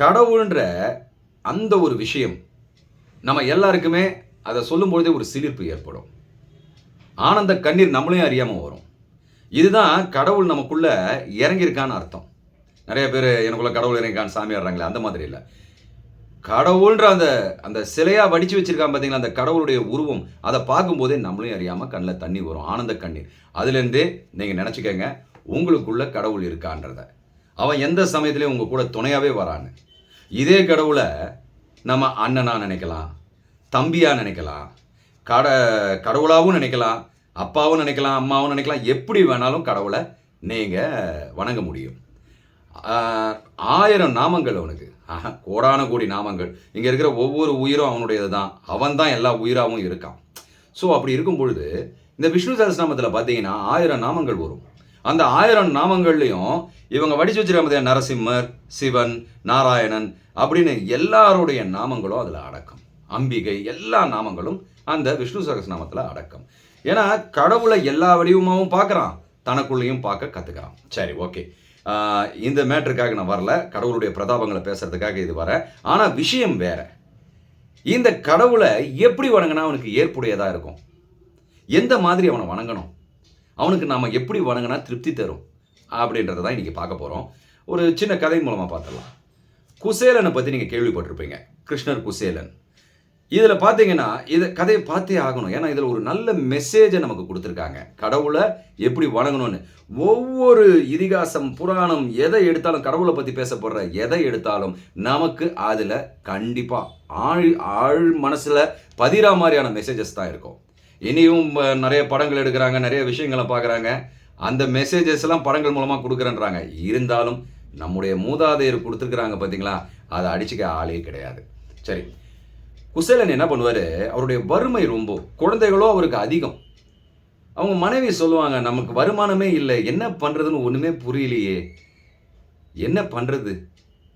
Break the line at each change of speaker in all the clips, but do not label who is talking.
கடவுள்ன்ற அந்த ஒரு விஷயம் நம்ம எல்லாருக்குமே அதை சொல்லும்பொழுதே ஒரு சிலிர்ப்பு ஏற்படும். ஆனந்த கண்ணீர் நம்மளையும் அறியாமல் வரும். இதுதான் கடவுள் நமக்குள்ள இறங்கியிருக்கான்னு அர்த்தம். நிறைய பேர் எனக்குள்ள கடவுள் இறங்கியிருக்கான்னு சாமி வர்றாங்களே அந்த மாதிரி இல்லை. கடவுள்ன்ற அந்த அந்த சிலையாக வடித்து வச்சிருக்கான் பார்த்தீங்களா அந்த கடவுளுடைய உருவம் அதை பார்க்கும்போதே நம்மளையும் அறியாமல் கண்ணில் தண்ணி வரும் ஆனந்த கண்ணீர். அதுலேருந்தே நீங்கள் நினச்சிக்கங்க உங்களுக்குள்ள கடவுள் இருக்கான்றத. அவன் எந்த சமயத்துலையும் உங்கள் கூட துணையாகவே வரான்னு. இதே கடவுளை நம்ம அண்ணனாக நினைக்கலாம் தம்பியாக நினைக்கலாம் கட கடவுளாகவும் நினைக்கலாம் அப்பாவும் நினைக்கலாம் அம்மாவும் நினைக்கலாம் எப்படி வேணாலும் கடவுளை நீங்கள் வணங்க முடியும். ஆயிரம் நாமங்கள் அவனுக்கு. கோடான கோடி நாமங்கள். இங்கே இருக்கிற ஒவ்வொரு உயிரும் அவனுடையது தான் அவன் தான் எல்லா உயிராகவும் இருக்கான். ஸோ அப்படி இருக்கும் பொழுது இந்த விஷ்ணு சகஸ்நாமத்தில் பார்த்தீங்கன்னா ஆயிரம் நாமங்கள் வரும். அந்த ஆயிரம் நாமங்கள்லையும் இவங்க வடிச்சு வச்சிருக்க நரசிம்மர் சிவன் நாராயணன் அப்படின்னு எல்லாருடைய நாமங்களும் அதில் அடக்கம். அம்பிகை எல்லா நாமங்களும் அந்த விஷ்ணு சகஸ்நாமத்தில் அடக்கம். ஏன்னா கடவுளை எல்லா வடிவமாகவும் பார்க்குறான். தனக்குள்ளேயும் பார்க்க கற்றுக்கிறான் சரி ஓகே. இந்த மேட்டருக்காக நான் வரல. கடவுளுடைய பிரதாபங்களை பேசுறதுக்காக இது வர. ஆனால் விஷயம் வேற. இந்த கடவுளை எப்படி வணங்கினா அவனுக்கு ஏற்புடையதாக இருக்கும்? எந்த மாதிரி அவனை வணங்கணும்? அவனுக்கு நாம் எப்படி வணங்கினா திருப்தி தரும் அப்படின்றத தான் இன்றைக்கி பார்க்க போகிறோம் ஒரு சின்ன கதை மூலமாக பார்த்துடலாம். குசேலனை பற்றி நீங்கள் கேள்விப்பட்டிருப்பீங்க. கிருஷ்ணர் குசேலன். இதில் பார்த்தீங்கன்னா இதை கதையை பார்த்தே ஆகணும். ஏன்னா இதில் ஒரு நல்ல மெசேஜை நமக்கு கொடுத்துருக்காங்க. கடவுளை எப்படி வணங்கணும்னு. ஒவ்வொரு இதிகாசம் புராணம் எதை எடுத்தாலும் கடவுளை பற்றி பேசப்படுற எதை எடுத்தாலும் நமக்கு அதில் கண்டிப்பாக ஆழ் ஆழ் மனசில் பதிரா மாதிரியான மெசேஜஸ் தான் இருக்கும். இனியும் நிறைய படங்கள் எடுக்கிறாங்க நிறைய விஷயங்களை பார்க்குறாங்க. அந்த மெசேஜஸ் எல்லாம் படங்கள் மூலமாக கொடுக்குறேன்றாங்க. இருந்தாலும் நம்முடைய மூதாதையர் கொடுத்துருக்குறாங்க பார்த்தீங்களா அதை அடிச்சுக்க ஆளே கிடையாது. சரி. குசேலன் என்ன பண்ணுவார்? அவருடைய வறுமை ரொம்ப. குழந்தைகளோ அவருக்கு அதிகம். அவங்க மனைவி சொல்லுவாங்க நமக்கு வருமானமே இல்லை. என்ன பண்ணுறதுன்னு ஒன்றுமே புரியலையே. என்ன பண்ணுறது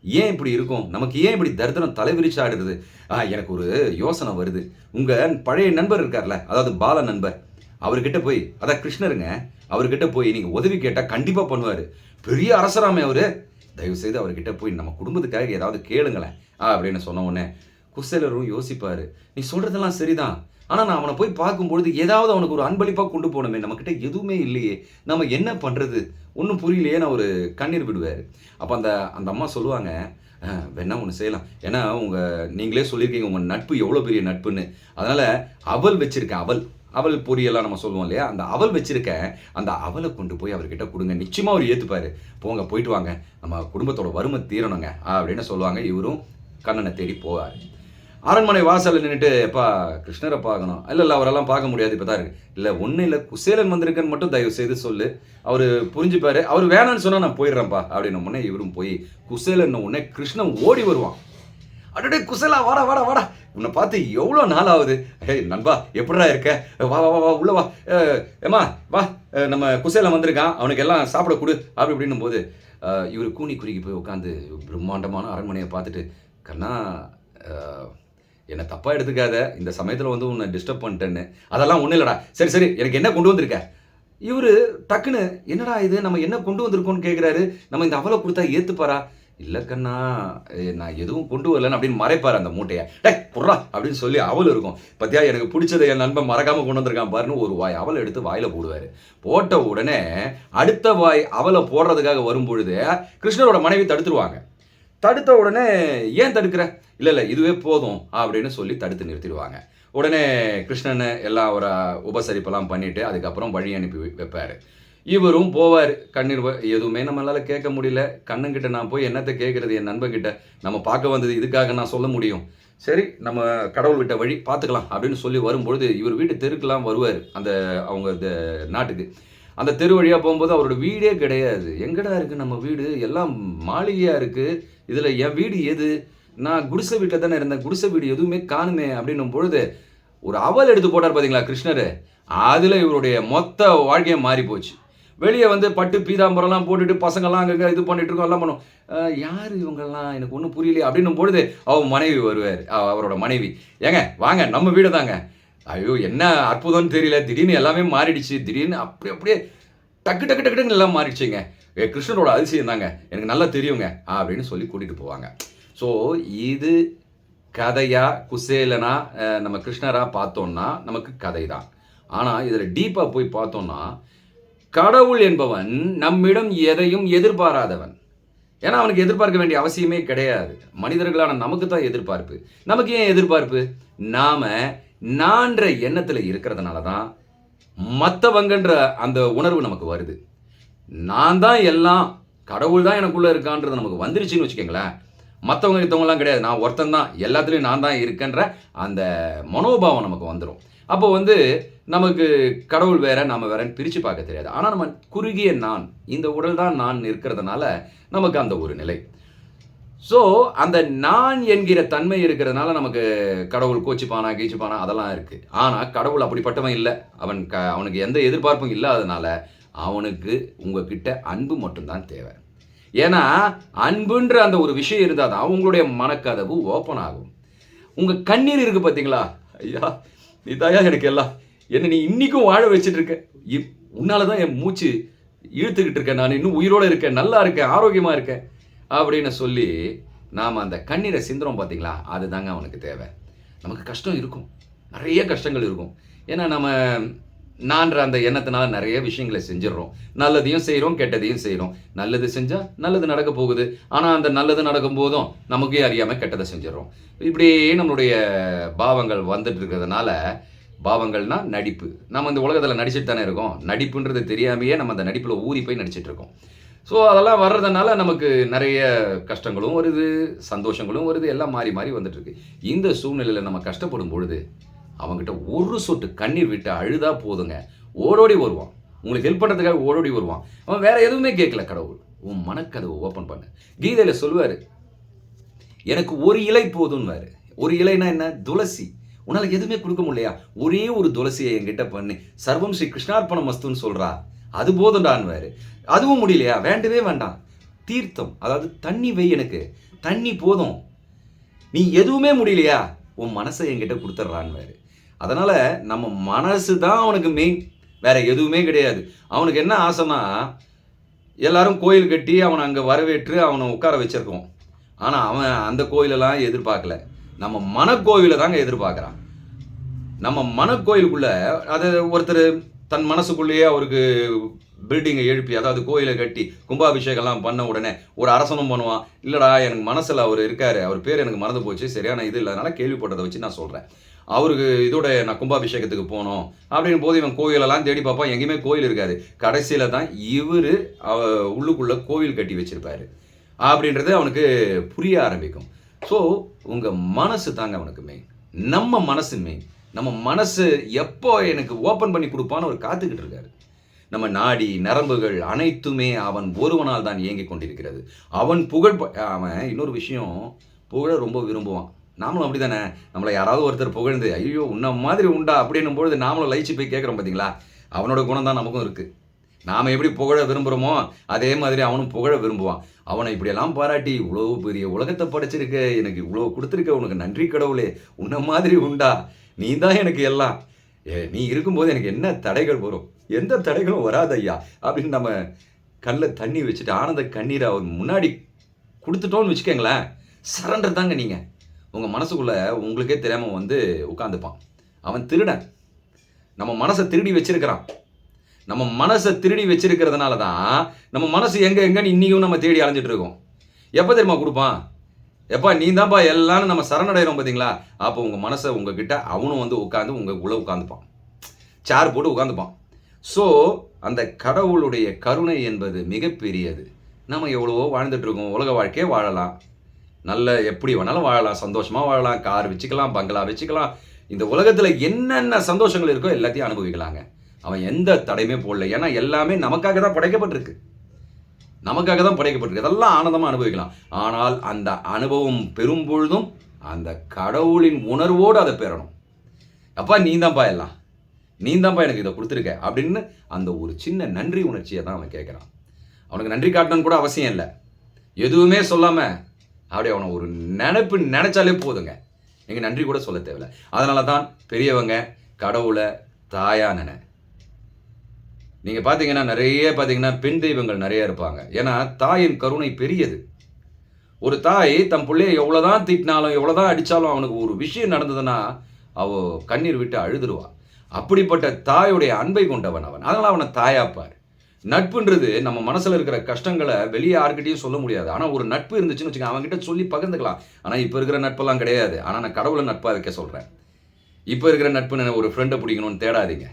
ஏன் இப்படி இருக்கும்? நமக்கு ஏன் இப்படி தரித்திரம் தலைவிரிச்சாடுறது ஆ எனக்கு ஒரு யோசனை வருது. உங்கள் பழைய நண்பர் இருக்கார்ல அதாவது பால நண்பர் அவர்கிட்ட போய் அதான் கிருஷ்ணருங்க அவர்கிட்ட போய் நீங்கள் உதவி கேட்டால் கண்டிப்பாக பண்ணுவார். பெரிய அரசராமே அவர். தயவு செய்து அவர்கிட்ட போய் நம்ம குடும்பத்துக்காக ஏதாவது கேளுங்களேன் ஆ அப்படின்னு சொன்ன உடனே குசேலரும் யோசிப்பார். நீ சொல்கிறதெல்லாம் சரிதான். ஆனால் நான் அவனை போய் பார்க்கும்பொழுது ஏதாவது அவனுக்கு ஒரு அன்பளிப்பாக கொண்டு போகணுமே நம்மக்கிட்ட எதுவுமே இல்லையே. நம்ம என்ன பண்ணுறது ஒன்றும் புரியலையே நான் ஒரு கண்ணீர் விடுவார் அப்போ அந்த அந்த அம்மா சொல்லுவாங்க வேணா ஒன்று செய்யலாம். ஏன்னா உங்கள் நீங்களே சொல்லியிருக்கீங்க உங்கள் நட்பு எவ்வளோ பெரிய நட்புன்னு. அதனால் அவள் வச்சுருக்கேன் அவல் அவள் பொரியெல்லாம் நம்ம சொல்லுவோம் இல்லையா? அந்த அவள் வச்சுருக்கேன் அந்த அவலை கொண்டு போய் அவர்கிட்ட கொடுங்க. நிச்சயமாக அவர் ஏற்றுப்பார் போங்க போயிட்டு வாங்க. நம்ம குடும்பத்தோட வறுமை தீரணுங்க அப்படின்னு சொல்லுவாங்க. இவரும் கண்ணனை தேடி போவார். அரண்மனை வாசலில் நின்றுட்டு எப்பா கிருஷ்ணரை பார்க்கணும் இல்லை இல்லை அவரெல்லாம் பார்க்க முடியாது இப்போ தான் இருக்கு. இல்லை ஒன்றும் இல்லை குசேலன் வந்திருக்கேன்னு மட்டும் தயவு செய்து சொல்லு. அவர் புரிஞ்சுப்பாரு. அவர் வேணான்னு சொன்னால் நான் போயிடுறேன்ப்பா அப்படின்னு உடனே இவரும் போய் குசேலன் உடனே கிருஷ்ணன் ஓடி வருவான். அடடே குசலா வாடா வாடா வாடா. உன்னை பார்த்து எவ்வளோ நாள் ஆகுது ஏய் நண்பா எப்படிடா இருக்க? வா வா வா வா உள்ள வா. ஏமா ஏம்மா வா. நம்ம குசேலம் வந்திருக்கான். அவனுக்கு எல்லாம் சாப்பிட கொடு. அப்படி இப்படின்னும் போது இவர் கூனி குறுக்கி போய் உட்காந்து பிரம்மாண்டமான அரண்மனையை பார்த்துட்டு கண்ணா என்னை தப்பாக எடுத்துக்காத இந்த சமயத்தில் வந்து உன்னை டிஸ்டர்ப் பண்ணிட்டேன்னு. அதெல்லாம் ஒன்றும் இல்லைடா. சரி சரி எனக்கு என்ன கொண்டு வந்திருக்க? இவர் டக்குன்னு என்னடா இது? நம்ம என்ன கொண்டு வந்திருக்கோம்னு கேட்குறாரு நம்ம இந்த அவலை கொடுத்தா ஏற்றுப்பாரா இல்லை கண்ணா நான் எதுவும் கொண்டு வரலன்னு அப்படின்னு மறைப்பார் அந்த மூட்டையை. டே குர்ரா அப்படின்னு சொல்லி அவல் இருக்கும். பத்தியா எனக்கு பிடிச்சதை என் நண்பன் மறக்காமல் கொண்டு வந்திருக்கான் பாருன்னு ஒரு வாய் அவலை எடுத்து வாயில் போடுவார். போட்ட உடனே அடுத்த வாய் அவலை போடுறதுக்காக வரும் பொழுது கிருஷ்ணரோட மனைவி தடுத்துருவாங்க. தடுத்த உடனே ஏன் தடுக்கிற? இல்லை இல்லை இதுவே போதும் அப்படின்னு சொல்லி தடுத்து நிறுத்திடுவாங்க. உடனே கிருஷ்ணன் எல்லாம் ஒரு உபசரிப்பெல்லாம் பண்ணிவிட்டு அதுக்கப்புறம் வழி அனுப்பி வைப்பார். இவரும் போவார். கண்ணீர் எதுவுமே நம்மளால் கேட்க முடியல. கண்ணங்கிட்ட நான் போய் என்னத்தை கேட்குறது? என் நண்பர்கிட்ட நம்ம பார்க்க வந்தது இதுக்காக நான் சொல்ல முடியும். சரி நம்ம கடவுள் விட்ட வழி பார்த்துக்கலாம் அப்படின்னு சொல்லி வரும்பொழுது இவர் வீட்டு தெருக்கெல்லாம் வருவார். அந்த அவங்க இந்த நாட்டுக்கு. அந்த தெரு வழியாக போகும்போது அவரோட வீடே கிடையாது. எங்கடா இருக்குது நம்ம வீடு? எல்லாம் மாளிகையாக இருக்குது இதில் என் வீடு எது? நான் குடிசை வீட்டில் தானே இருந்தேன். குடிசை வீடு எதுவுமே காணுமே அப்படின்னும் பொழுது ஒரு அவல் எடுத்து போட்டார் பார்த்தீங்களா கிருஷ்ணர்? அதில் இவருடைய மொத்த வாழ்க்கையை மாறி போச்சு. வெளியே வந்து பட்டு பீதாம்பரம்லாம் போட்டுட்டு பசங்கள்லாம் அங்கங்கே இது பண்ணிட்டு இருக்கோம் எல்லாம் பண்ணும். யார் இவங்கெல்லாம் எனக்கு ஒன்றும் புரியலையே அப்படின்னும் பொழுது அவன் மனைவி வருவார். அவரோட மனைவி. ஏங்க வாங்க நம்ம வீடு தாங்க. ஐயோ என்ன அற்புதம்னு தெரியல. திடீர்னு எல்லாமே மாறிடுச்சு. திடீர்னு அப்படி அப்படியே டக்கு டக்கு டக்கு டக்குன்னு எல்லாம் மாறிடுச்சுங்க. கிருஷ்ணரோட அதிசயம் தாங்க. எனக்கு நல்லா தெரியுங்க அப்படின்னு சொல்லி கூட்டிகிட்டு போவாங்க. ஸோ இது கதையா குசேலனா நம்ம கிருஷ்ணரா பார்த்தோம்னா நமக்கு கதை தான் ஆனால் இதில் டீப்பாக போய் பார்த்தோம்னா கடவுள் என்பவன் நம்மிடம் எதையும் எதிர்பாராதவன். ஏன்னா அவனுக்கு எதிர்பார்க்க வேண்டிய அவசியமே கிடையாது. மனிதர்களான நமக்கு தான் எதிர்பார்ப்பு. நமக்கு ஏன் எதிர்பார்ப்பு? நாம நான்ற எண்ணத்தில் இருக்கிறதுனால தான் மற்றவங்கன்ற அந்த உணர்வு நமக்கு வருது. நான் தான் எல்லாம் கடவுள் தான் எனக்குள்ளே இருக்கான்றது நமக்கு வந்துருச்சுன்னு வச்சுக்கோங்களேன். மற்றவங்க இத்தவங்கலாம் கிடையாது. நான் ஒருத்தன் தான் எல்லாத்துலேயும் நான் தான் இருக்கேன்ற அந்த மனோபாவம் நமக்கு வந்துடும் அப்போ வந்து நமக்கு கடவுள் வேற நாம வேறன்னு பிரித்து பார்க்க தெரியாது. ஆனால் நம்ம குறுகிய நான் இந்த உடல் தான் நான் இருக்கிறதுனால நமக்கு அந்த ஒரு நிலை. ஸோ அந்த நான் என்கிற தன்மை இருக்கிறதுனால நமக்கு கடவுள் கோச்சிப்பானா கீச்சிப்பானா அதெல்லாம் இருக்குது ஆனால் கடவுள் அப்படிப்பட்டவன் இல்லை. அவன் க அவனுக்கு எந்த எதிர்பார்ப்பும் இல்லாதனால அவனுக்கு உங்ககிட்ட அன்பு மட்டும்தான் தேவை. ஏன்னா அன்புன்ற அந்த ஒரு விஷயம் இருந்தால் தான் உங்களுடைய மனக்கதவு ஓப்பன் ஆகும். உங்கள் கண்ணீர் இருக்குது பார்த்தீங்களா? ஐயா நீ தாயா எனக்கு எல்லாம். என்ன நீ இன்றைக்கும் வாழ வச்சுட்டு இருக்க. இப்- உன்னால தான் என் மூச்சு இழுத்துக்கிட்டு இருக்கேன். நான் இன்னும் உயிரோடு இருக்கேன். நல்லா இருக்கேன். ஆரோக்கியமாக இருக்கேன். அப்படின்னு சொல்லி நாம் அந்த கண்ணீரை சிந்துறோம் பார்த்தீங்களா? அதுதாங்க அவனுக்கு தேவை. நமக்கு கஷ்டம் இருக்கும். நிறைய கஷ்டங்கள் இருக்கும். ஏன்னா நம்ம நான்ற அந்த எண்ணத்தினால நிறைய விஷயங்களை செஞ்சிடறோம். நல்லதையும் செய்கிறோம் கெட்டதையும் செய்கிறோம் நல்லது செஞ்சால் நல்லது நடக்க போகுது. ஆனால் அந்த நல்லது நடக்கும் போதும் நமக்கே அறியாமல் கெட்டதை செஞ்சிடறோம். இப்படியே நம்மளுடைய பாவங்கள் வந்துட்டு இருக்கிறதுனால பாவங்கள்னா நடிப்பு. நம்ம இந்த உலகத்தில் நடிச்சிட்டு தானே இருக்கோம். நடிப்புன்றது தெரியாமையே நம்ம அந்த நடிப்பில் ஊறி போய் நடிச்சிட்டு இருக்கோம். ஸோ அதெல்லாம் வர்றதுனால நமக்கு நிறைய கஷ்டங்களும் வருது சந்தோஷங்களும் வருது எல்லாம் மாறி மாறி வந்துட்டு இருக்கு. இந்த சூழ்நிலையில் நம்ம கஷ்டப்படும் பொழுது அவங்ககிட்ட ஒரு சொட்டு கண்ணீர் விட்டு அழுதா போதுங்க. ஓடோடி வருவான். உங்களுக்கு ஹெல்ப் பண்ணுறதுக்காக ஓடோடி வருவான். அவன் வேற எதுவுமே கேட்கல கடவுள். உன் மனக்கதவை ஓப்பன் பண்ணு. கீதையில் சொல்லுவார் எனக்கு ஒரு இலை போதும்வாரு ஒரு இலைனா என்ன? துளசி. உன்னால் எதுவுமே கொடுக்க முடியலையா? ஒரே ஒரு துளசியை என்கிட்ட பண்ணு. சர்வம் ஸ்ரீ கிருஷ்ணார்ப்பணம் மஸ்துன்னு சொல்கிறா அது போதும்டான்வாரு அதுவும் முடியலையா? வேண்டவே வேண்டாம். தீர்த்தம் அதாவது தண்ணி வை எனக்கு. தண்ணி போதும். நீ எதுவுமே முடியலையா? உன் மனசை என்கிட்ட கொடுத்துட்றான்வாரு அதனால் நம்ம மனசு தான் அவனுக்கு மெயின் வேற எதுவுமே கிடையாது. அவனுக்கு என்ன ஆசைனா எல்லாரும் கோயில் கட்டி அவனை அங்கே வரவேற்று அவனை உட்கார வச்சிருக்கோம். ஆனால் அவன் அந்த கோயிலெல்லாம் எதிர்பார்க்கல. நம்ம மனக்கோயிலை தாங்க எதிர்பார்க்குறான். நம்ம மனக்கோயிலுக்குள்ள அது ஒருத்தர் தன் மனசுக்குள்ளேயே அவருக்கு பில்டிங்கை எழுப்பி அதாவது கோயிலை கட்டி கும்பாபிஷேகம்லாம் பண்ண உடனே ஒரு அரசனும் பண்ணுவான். இல்லைடா எனக்கு மனசில் அவர் இருக்காரு அவர் பேர் எனக்கு மறந்து போச்சு. சரியான இது இல்லாதனால கேள்விப்பட்டதை வச்சு நான் சொல்கிறேன் அவருக்கு இதோட நான் கும்பாபிஷேகத்துக்கு போனோம். அப்படின் போது இவன் கோயிலெல்லாம் தேடி பார்ப்பான் எங்கேயுமே கோயில் இருக்காது. கடைசியில் தான் இவர் அவ உள்ளுக்குள்ளே கோவில் கட்டி வச்சிருப்பாரு. அப்படின்றது அவனுக்கு புரிய ஆரம்பிக்கும். ஸோ உங்கள் மனசு தாங்க அவனுக்கு மெயின் நம்ம மனசு மெயின் நம்ம மனசு எப்போ எனக்கு ஓப்பன் பண்ணி கொடுப்பான்னு அவர் காத்துக்கிட்டு இருக்காரு. நம்ம நாடி நரம்புகள் அனைத்துமே அவன் ஒருவனால் தான் இயங்கிக் கொண்டிருக்கிறது. அவன் புகழ் ப- அவன் இன்னொரு விஷயம் புகழ ரொம்ப விரும்புவான். நாமளும் அப்படி தானே நம்மளை யாராவது ஒருத்தர் புகழ்ந்து ஐயோ உன்ன மாதிரி உண்டா? அப்படின்னும் பொழுது நாமளும் லயிச்சு போய் கேட்குறோம் பார்த்தீங்களா அவனோட குணம் தான் நமக்கும் இருக்குது நாம் எப்படி புகழ விரும்புகிறோமோ அதே மாதிரி அவனும் புகழ விரும்புவான். அவனை இப்படியெல்லாம் பாராட்டி இவ்வளோ பெரிய உலகத்தை படைச்சிருக்க எனக்கு இவ்வளோ கொடுத்துருக்க உனக்கு நன்றி கடவுளே உன்ன மாதிரி உண்டா? நீ தான் எனக்கு எல்லாம். ஏ, நீ இருக்கும்போது எனக்கு என்ன தடைகள் வரும்? எந்த தடைகளும் வராது ஐயா அப்படின்னு நம்ம கல்லில் தண்ணி வச்சுட்டு ஆனந்த கண்ணீரை அவன் முன்னாடி கொடுத்துட்டோன்னு வச்சுக்கோங்களேன் சரண்டர் தாங்க நீங்கள் உங்கள் மனசுக்குள்ளே உங்களுக்கே தெரியாமல் வந்து உட்காந்துப்பான் அவன் திருடன். நம்ம மனசை திருடி வச்சிருக்கிறான். நம்ம மனசை திருடி வச்சிருக்கிறதுனால தான் நம்ம மனசு எங்கே எங்கன்னு இன்றைக்கும் நம்ம தேடி அலைஞ்சிட்டு இருக்கோம். எப்போ தெரியுமா கொடுப்பான்? எப்பா நீ தான்ப்பா எல்லாரும் நம்ம சரணடைகிறோம் பார்த்தீங்களா அப்போ உங்கள் மனசை உங்ககிட்ட அவனும் வந்து உட்காந்து உங்கள் உள்ள உட்காந்துப்பான் சேர் போட்டு உட்காந்துப்பான் ஸோ அந்த கடவுளுடைய கருணை என்பது மிகப்பெரியது. நம்ம எவ்வளவோ வாழ்ந்துட்டு இருக்கோம். உலக வாழ்க்கையே வாழலாம். நல்ல எப்படி வேணாலும் வாழலாம் சந்தோஷமாக வாழலாம் கார் வச்சுக்கலாம் பங்களா வச்சுக்கலாம். இந்த உலகத்தில் என்னென்ன சந்தோஷங்கள் இருக்கோ எல்லாத்தையும் அனுபவிக்கலாங்க. அவன் எந்த தடையுமே போடல. ஏன்னா எல்லாமே நமக்காக தான் படைக்கப்பட்டிருக்கு. நமக்காக தான் படைக்கப்பட்டிருக்கு. அதெல்லாம் ஆனந்தமாக அனுபவிக்கலாம். ஆனால் அந்த அனுபவம் பெறும் பொழுதும் அந்த கடவுளின் உணர்வோடு அதை பெறணும். அப்பா நீ தான்ப்பா எல்லாம். நீ தான்ப்பா எனக்கு இதை கொடுத்துருக்க. அப்படின்னு அந்த ஒரு சின்ன நன்றி உணர்ச்சியை தான் அவன் கேட்குறான். அவனுக்கு நன்றி காட்டணும்னு கூட அவசியம் இல்லை. எதுவுமே சொல்லாமல் அப்படி அவனை ஒரு நினைப்பு நினைச்சாலே போதுங்க. நீங்கள் நன்றி கூட சொல்ல தேவையில்ல. அதனால தான் பெரியவங்க கடவுளை தாயா நீங்கள் பார்த்தீங்கன்னா நிறைய பார்த்தீங்கன்னா பெண் தெய்வங்கள் நிறைய இருப்பாங்க. ஏன்னா தாயின் கருணை பெரியது. ஒரு தாய் தன் பிள்ளைய எவ்வளோதான் திட்டினாலும் எவ்வளோதான் அடித்தாலும் அவனுக்கு ஒரு விஷயம் நடந்ததுன்னா அவ கண்ணீர் விட்டு அழுதுருவான் அப்படிப்பட்ட தாயுடைய அன்பை கொண்டவன் அவன். அதனால் அவனை தாயாப்பார். நட்புன்றது நம்ம மனசில் இருக்கிற கஷ்டங்களை வெளியே யாருக்கிட்டையும் சொல்ல முடியாது. ஆனால் ஒரு நட்பு இருந்துச்சுன்னு வச்சுக்கோங்க அவங்ககிட்ட சொல்லி பகிர்ந்துக்கலாம். ஆனால் இப்போ இருக்கிற நட்பெல்லாம் கிடையாது. ஆனால் நான் கடவுளை நட்பாக வைக்க சொல்கிறேன் இப்போ இருக்கிற நட்புன்னு ஒரு ஃப்ரெண்டை பிடிக்கணும்னு தேடாதீங்க.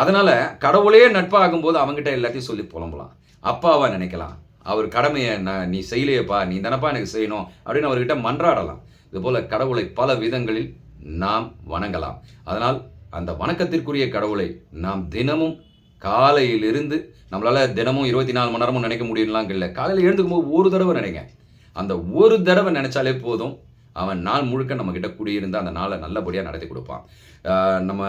அதனால் கடவுளே நட்பாகும் போது அவங்ககிட்ட எல்லாத்தையும் சொல்லி புலம்பலாம். அப்பாவாக நினைக்கலாம். அவர் கடமையை நான் நீ செய்யலையேப்பா நீ தானப்பா எனக்கு செய்யணும் அப்படின்னு அவர்கிட்ட மன்றாடலாம். இதுபோல் கடவுளை பல விதங்களில் நாம் வணங்கலாம். அதனால் அந்த வணக்கத்திற்குரிய கடவுளை நாம் தினமும் காலையிலிருந்து நம்மளால் தினமும் இருபத்தி நாலு மணி நேரமும் நினைக்க முடியும்லாம் இல்லை. காலையில் எழுந்துக்கும் போது ஒரு தடவை நினைங்க. அந்த ஒரு தடவை நினச்சாலே போதும். அவன் நாள் முழுக்க நம்மக்கிட்ட கிட்ட குடியிருந்து அந்த நாளை நல்லபடியாக நடத்தி கொடுப்பான். நம்ம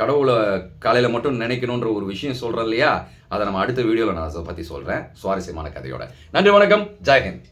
கடவுளை காலையில் மட்டும் நினைக்கணுன்ற ஒரு விஷயம் சொல்கிறோம் இல்லையா? அதை நம்ம அடுத்த வீடியோவில் நான் அதை பற்றி சொல்கிறேன் சுவாரஸ்யமான கதையோட. நன்றி வணக்கம். ஜெய்ஹிந்த்